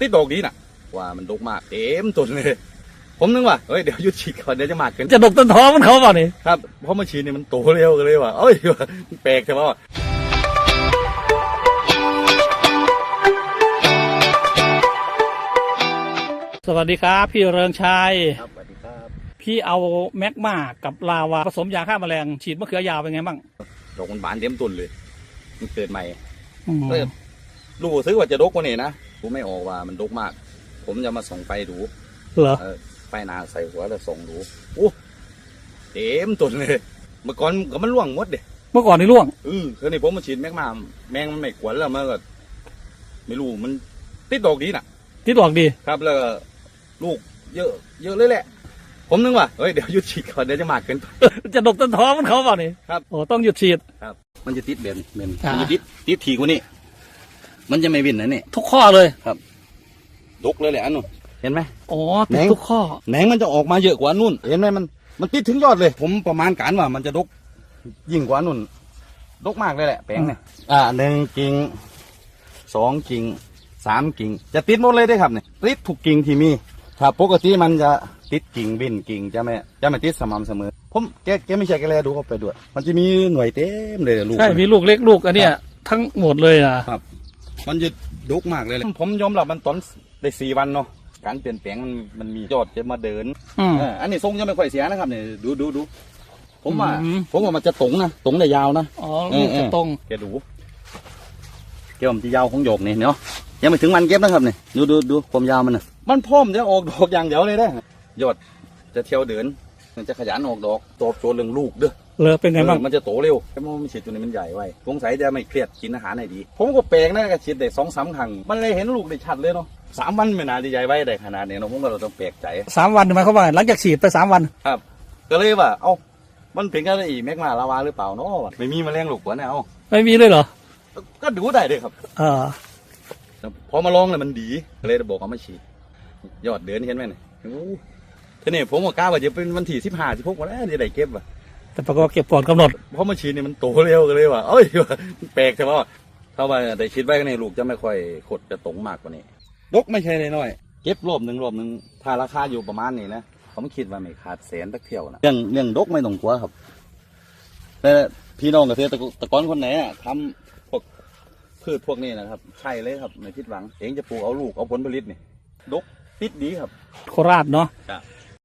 ติดดอกดีน่ะ ว่ามันดกมากเต็มต้นเลย ผมนึกว่าเฮ้ยเดี๋ยวหยุดฉีดก่อนเดี๋ยวจะมากเกินจะดกต้นท้องมันเขาเปล่านี่ครับเพราะมาฉีดเนี่ยมันโตเร็วกันเลยว่ะเอ้ยแปลกใช่ป่ะสวัสดีครับ พี่เริงชัยครับสวัสดีครับ พี่เอาแมกมากับลาวาผสมยาฆ่าแมลงฉีดมะเขือยาวเป็นไงบ้างดอกมันบานเต็มต้นเลย มันเกิดใหม่อืมเออรู้ซื้อว่าจะดกกว่านี้นะ ผมไม่ออกว่ามันดกมาก ผมจะมาส่องไฟดูเหรอเออไฟหนาใส่หัวแล้วส่องดูโอ้เต็มต้นเลย เมื่อก่อนก็มันร่วงหมดเด็เมื่อก่อนนี่ร่วง เออคือนี่ผมมาฉีดแมกมาแมงมันไม่กวนแล้วมันก็ไม่รู้มันติดดอกดีน่ะ ที่ดอกดี ครับแล้วก็ลูกเยอะ เยอะเลยแหละ ผมนึกว่าเฮ้ยเดี๋ยวหยุดฉีดก่อนเดี๋ยวจะมากเกินไป จะดกต้นท้องมันเขาเปล่านี่ครับ โอ้ต้องหยุดฉีด มันจะติดแบบนี้มันอ่ามั มันจะติดติดทีกว่านี้ มันจะไม่วินนะนี่ทุกข้อเลย ดกเลยแหละอันนู้นเห็นไหม อ๋อติดแหนงทุกข้อ แหนงมันจะออกมาเยอะกว่านู่น เห็นไหมมัน มันติดถึงยอดเลย ผมประมาณการว่ามันจะดกยิ่งกว่านู่น ดกมากเลยแหละแปลงเนี่ย อ่าหนึ่งกิ่งสองกิ่งสามกิ่ง จะติดหมดเลยได้อครับเนี่ยติดทุกกิ่งที่มี ถ้าปกติมันจะติดกิ่งบินกิ่งจะไม่จะไม่ติดสม่ำเสมอ ผมแกแกไม่ใช่แกแลดูเข้าไปด้วย มันจะมีหน่วยเต็มเลยลูก ใช่ มีลูกเล็กลูกอันเนี้ยทั้งหมดเลยอะ มันจะดกมากเลยแหละผมยอมรับมันตอนได้สี่วันเนาะการเปลี่ยนแปลงมันมันมียอดจะมาเดินอืมเอออันนี้ทรงยังไม่ค่อยเสียนะครับเนี่ยดูดูดูผมว่าอืมผมว่ามันจะตรงนะตรงได้ยาวนะอ๋อลูกจะตรงแกดูแกว่ามันจะยาวของโยกนี่เนาะยังไม่ถึงวันเก็บนะครับเนี่ยดูดูดูความยาวมันนะมันพร้อมจะออกดอกอย่างเดียวเลยนะยอดจะเที่ยวเดินมันจะขยันออกดอกตอบโจทย์เรื่องลูกเด้อ เลยเป็นไงบ้าง เออมันจะโตเร็วแต่มันฉีดตัวนี้มันใหญ่ไว้สงสัยจะไม่เครียดกินอาหารให้ดี ผมก็แปลกนะก็ฉีดได้สองสามครั้งมันเลยเห็นลูกได้ชัดเลยเนาะสามวันไม่นานจะใหญ่ไว้ได้ขนาดนี้เนาะผมก็เราต้องแปลกใจสามวันหมายความว่าหลังจากฉีดไปสามวัน ครับ ก็เลยว่า เอ้ามันเป็นกันอีแมกมาลาวาหรือเปล่าเนาะไม่มีแมลงลูกหัวเนี่ยเอ้าไม่มีเลยเหรอ ก็ดูได้เลยครับเออแต่พอมาลองเลยมันดีก็เลยบอกเอามาฉีดยอดเดือนเห็นไหมเนี่ยโอ้ทีนี้ผมก็กล้าว่าจะเป็นวันที่สิบห้าสิบหกวันแล้วจะได้เก็บว่ะ แต่ปรากฏว่าเก็บก่อนกำหนด เพราะมาฉีดเนี่ยมันโตเร็วกันเลยว่ะเอ้ยแปลกใช่ป่ะถ้าว่าได้ฉีดไว้ก็ในลูกจะไม่ค่อยขดจะตรงมากกว่านี้ดกไม่ใช่น้อยๆเก็บรอบหนึ่งรอบหนึ่งถ้าราคาอยู่ประมาณนี้นะผมคิดว่าไม่ขาดแสนตักเที่ยวนะเรื่องเรื่องดกไม่ต้องกลัวครับ แต่พี่น้องเกษตรกรคนไหนอะทำพวกพืชพวกนี้นะครับ ใช่เลยครับไม่ผิดหวัง เองจะปลูกเอาลูกเอาผลผลิตนี่ดกติดดีครับ โคราชเนาะ ครับ